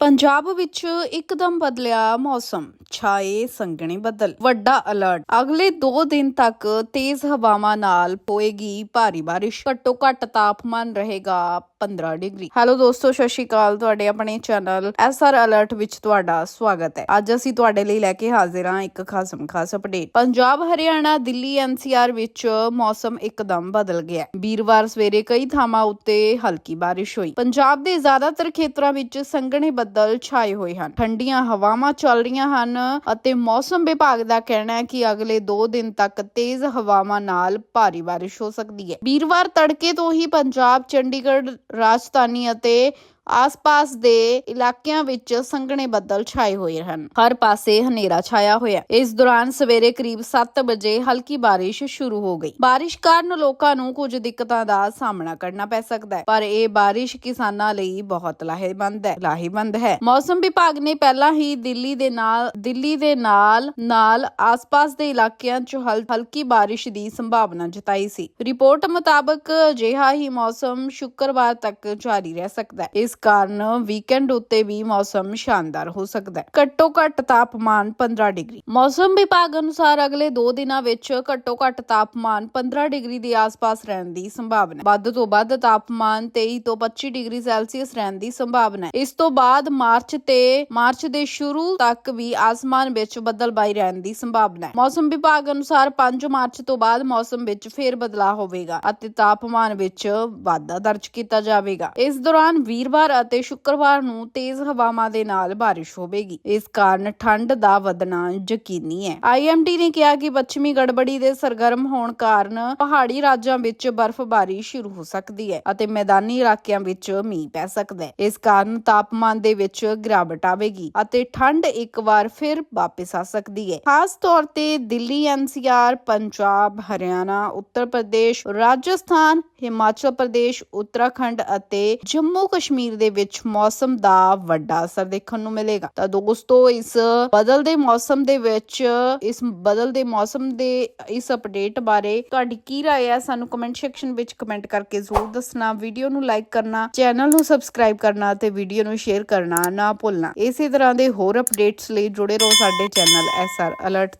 ਪੰਜਾਬ ਵਿੱਚ ਇੱਕਦਮ ਬਦਲਿਆ ਮੌਸਮ। ਛਾਏ, ਸੰਘਣੇ ਬੱਦਲ, ਵੱਡਾ ਅਲਰਟ ਅਗਲੇ 2 ਦਿਨ ਤੱਕ ਤੇਜ਼ ਹਵਾਵਾਂ ਨਾਲ ਹੋਏਗੀ ਭਾਰੀ ਬਾਰਿਸ਼। ਘੱਟੋ ਘੱਟ ਤਾਪਮਾਨ ਰਹੇਗਾ 15 ਡਿਗਰੀ। ਹੈਲੋ ਦੋਸਤੋ, ਸਤਿ ਸ਼੍ਰੀ ਅਕਾਲ। ਤੁਹਾਡੇ ਆਪਣੇ ਚੈਨਲ ਐਸਆਰ ਅਲਰਟ ਵਿੱਚ ਤੁਹਾਡਾ ਸਵਾਗਤ ਹੈ। ਅੱਜ ਅਸੀਂ ਤੁਹਾਡੇ ਲਈ ਲੈ ਕੇ ਹਾਜ਼ਰ ਹਾਂ ਇੱਕ ਖਾਸਮ ਖਾਸ ਅਪਡੇਟ। ਪੰਜਾਬ, ਹਰਿਆਣਾ, ਦਿੱਲੀ, ਐਨਸੀਆਰ ਵਿੱਚ ਮੌਸਮ ਇੱਕਦਮ ਬਦਲ ਗਿਆ ਵੀਰਵਾਰ ਸਵੇਰੇ ਕਈ ਥਾਵਾਂ ਉੱਤੇ ਹਲਕੀ ਬਾਰਿਸ਼ ਹੋਈ। ਪੰਜਾਬ ਦੇ ਜ਼ਿਆਦਾਤਰ ਖੇਤਰਾਂ ਵਿੱਚ ਸੰਘਣੇ ਬੱਦਲ ਛਾਏ ਹੋਏ ਹਨ। ਠੰਡੀਆਂ ਹਵਾਵਾਂ ਚੱਲ ਰਹੀਆਂ ਹਨ ਅਤੇ ਮੌਸਮ ਵਿਭਾਗ ਦਾ ਕਹਿਣਾ ਹੈ ਕਿ ਅਗਲੇ 2 ਦਿਨ ਤੱਕ ਤੇਜ਼ ਹਵਾਵਾਂ ਨਾਲ ਭਾਰੀ ਬਾਰਿਸ਼ ਹੋ ਸਕਦੀ ਹੈ। ਵੀਰਵਾਰ ਤੜਕੇ ਤੋਂ ਹੀ ਪੰਜਾਬ, ਚੰਡੀਗੜ੍ਹ ਰਾਜਧਾਨੀ ਅਤੇ ਆਸ-ਪਾਸ ਦੇ ਇਲਾਕਿਆਂ ਵਿੱਚ ਸੰਘਣੇ ਬੱਦਲ ਛਾਏ ਹੋਏ ਹਨ। ਹਰ ਪਾਸੇ ਹਨੇਰਾ ਛਾਇਆ ਹੋਇਆ। ਇਸ ਦੌਰਾਨ ਸਵੇਰੇ ਕਰੀਬ 7 ਵਜੇ ਹਲਕੀ ਬਾਰਿਸ਼ ਸ਼ੁਰੂ ਹੋ ਗਈ। ਬਾਰਿਸ਼ ਕਾਰਨ ਲੋਕਾਂ ਨੂੰ ਕੁਝ ਦਿੱਕਤਾਂ ਦਾ ਸਾਹਮਣਾ ਕਰਨਾ ਪੈ ਸਕਦਾ ਹੈ, ਪਰ ਇਹ ਬਾਰਿਸ਼ ਕਿਸਾਨਾਂ ਲਈ ਬਹੁਤ ਲਾਹੇਵੰਦ ਹੈ ਲਾਹੇਵੰਦ ਹੈ। ਮੌਸਮ ਵਿਭਾਗ ਨੇ ਪਹਿਲਾਂ ਹੀ ਦਿੱਲੀ ਦੇ ਨਾਲ, ਦਿੱਲੀ ਦੇ ਨਾਲ ਨਾਲ ਆਸ-ਪਾਸ ਦੇ ਇਲਾਕਿਆਂ 'ਚ ਹਲਕੀ ਬਾਰਿਸ਼ ਦੀ ਸੰਭਾਵਨਾ ਜਤਾਈ ਸੀ। ਰਿਪੋਰਟ ਮੁਤਾਬਕ ਅਜਿਹਾ ਹੀ ਮੌਸਮ ਸ਼ੁੱਕਰਵਾਰ ਤੱਕ ਜਾਰੀ ਰਹਿ ਸਕਦਾ ਹੈ। ਇਸ ਕਾਰਨ ਵੀਕਐਂਡ ਉੱਤੇ ਵੀ ਮੌਸਮ ਸ਼ਾਨਦਾਰ ਹੋ ਸਕਦਾ ਹੈ। ਘੱਟੋ ਘੱਟ ਤਾਪਮਾਨ 15 ਡਿਗਰੀ। ਮੌਸਮ ਵਿਭਾਗ ਅਨੁਸਾਰ ਅਗਲੇ 2 ਦਿਨਾਂ ਵਿੱਚ ਘੱਟੋ ਘੱਟ ਤਾਪਮਾਨ 15 ਡਿਗਰੀ ਦੇ ਆਸ-ਪਾਸ ਰਹਿਣ ਦੀ ਸੰਭਾਵਨਾ ਹੈ। ਵੱਧ ਤੋਂ ਵੱਧ ਤਾਪਮਾਨ 23 ਤੋਂ 25 ਡਿਗਰੀ ਸੈਲਸੀਅਸ ਰਹਿਣ ਦੀ ਸੰਭਾਵਨਾ ਹੈ। ਇਸ ਤੋਂ ਬਾਅਦ ਮਾਰਚ ਤੇ ਮਾਰਚ ਦੇ ਸ਼ੁਰੂ ਤੱਕ ਵੀ ਆਸਮਾਨ ਵਿੱਚ ਬੱਦਲਬਾਈ ਰਹਿਣ ਦੀ ਸੰਭਾਵਨਾ ਹੈ। ਮੌਸਮ ਵਿਭਾਗ ਅਨੁਸਾਰ 5 ਮਾਰਚ ਤੋਂ ਬਾਅਦ ਮੌਸਮ ਵਿੱਚ ਫੇਰ ਬਦਲਾਅ ਹੋਵੇਗਾ ਅਤੇ ਤਾਪਮਾਨ ਵਿੱਚ ਵਾਧਾ ਦਰਜ ਕੀਤਾ ਜਾਵੇਗਾ। ਇਸ ਦੌਰਾਨ ਵੀਰਵਾਰ ਅਤੇ ਸ਼ੁੱਕਰਵਾਰ ਨੂੰ ਤੇਜ਼ ਹਵਾਵਾਂ ਦੇ ਨਾਲ ਬਾਰਿਸ਼ ਹੋਵੇਗੀ। ਇਸ ਕਾਰਨ ਠੰਡ ਦਾ ਵਧਣਾ ਯਕੀਨੀ ਹੈ। ਆਈਐਮਡੀ ਨੇ ਕਿਹਾ ਕਿ ਪੱਛਮੀ ਗੜਬੜੀ ਦੇ ਸਰਗਰਮ ਹੋਣ ਕਾਰਨ ਪਹਾੜੀ ਰਾਜਾਂ ਵਿੱਚ ਬਰਫ਼ਬਾਰੀ ਸ਼ੁਰੂ ਹੋ ਸਕਦੀ ਹੈ ਅਤੇ ਮੈਦਾਨੀ ਇਲਾਕਿਆਂ ਵਿੱਚ ਮੀਂਹ ਪੈ ਸਕਦਾ ਹੈ। ਇਸ ਕਾਰਨ ਤਾਪਮਾਨ ਦੇ ਵਿੱਚ ਗਿਰਾਵਟ ਆਵੇਗੀ ਅਤੇ ਠੰਡ ਇੱਕ ਵਾਰ ਫਿਰ ਵਾਪਸ ਆ ਸਕਦੀ ਹੈ। ਖਾਸ ਤੌਰ ਤੇ ਦਿੱਲੀ ਐਨਸੀਆਰ ਪੰਜਾਬ, ਹਰਿਆਣਾ, ਉੱਤਰ ਪ੍ਰਦੇਸ਼, ਰਾਜਸਥਾਨ, ਹਿਮਾਚਲ ਪ੍ਰਦੇਸ਼, ਉੱਤਰਾਖੰਡ ਅਤੇ ਜੰਮੂ ਕਸ਼ਮੀਰ ਦੇ ਵਿੱਚ ਮੌਸਮ ਦਾ ਵੱਡਾ ਅਸਰ ਦੇਖਣ ਨੂੰ ਮਿਲੇਗਾ ਤਾਂ ਦੋਸਤੋ ਇਸ ਬਦਲਦੇ ਮੌਸਮ ਦੇ ਵਿੱਚ ਇਸ ਬਦਲਦੇ ਮੌਸਮ ਦੇ ਇਸ ਅਪਡੇਟ ਬਾਰੇ ਤੁਹਾਡੀ ਕੀ رائے ਹੈ ਸਾਨੂੰ ਕਮੈਂਟ ਸੈਕਸ਼ਨ ਵਿੱਚ ਕਮੈਂਟ ਕਰਕੇ ਜ਼ਰੂਰ ਦੱਸਣਾ ਵੀਡੀਓ ਨੂੰ ਲਾਈਕ ਕਰਨਾ ਚੈਨਲ ਨੂੰ ਸਬਸਕ੍ਰਾਈਬ ਕਰਨਾ ਤੇ ਵੀਡੀਓ ਨੂੰ ਸ਼ੇਅਰ ਕਰਨਾ ਨਾ ਭੁੱਲਣਾ ਇਸੇ ਤਰ੍ਹਾਂ ਦੇ ਹੋਰ ਅਪਡੇਟਸ ਲਈ ਜੁੜੇ ਰਹੋ ਸਾਡੇ ਚੈਨਲ ਐਸਆਰ ਅਲਰਟ ਤੇ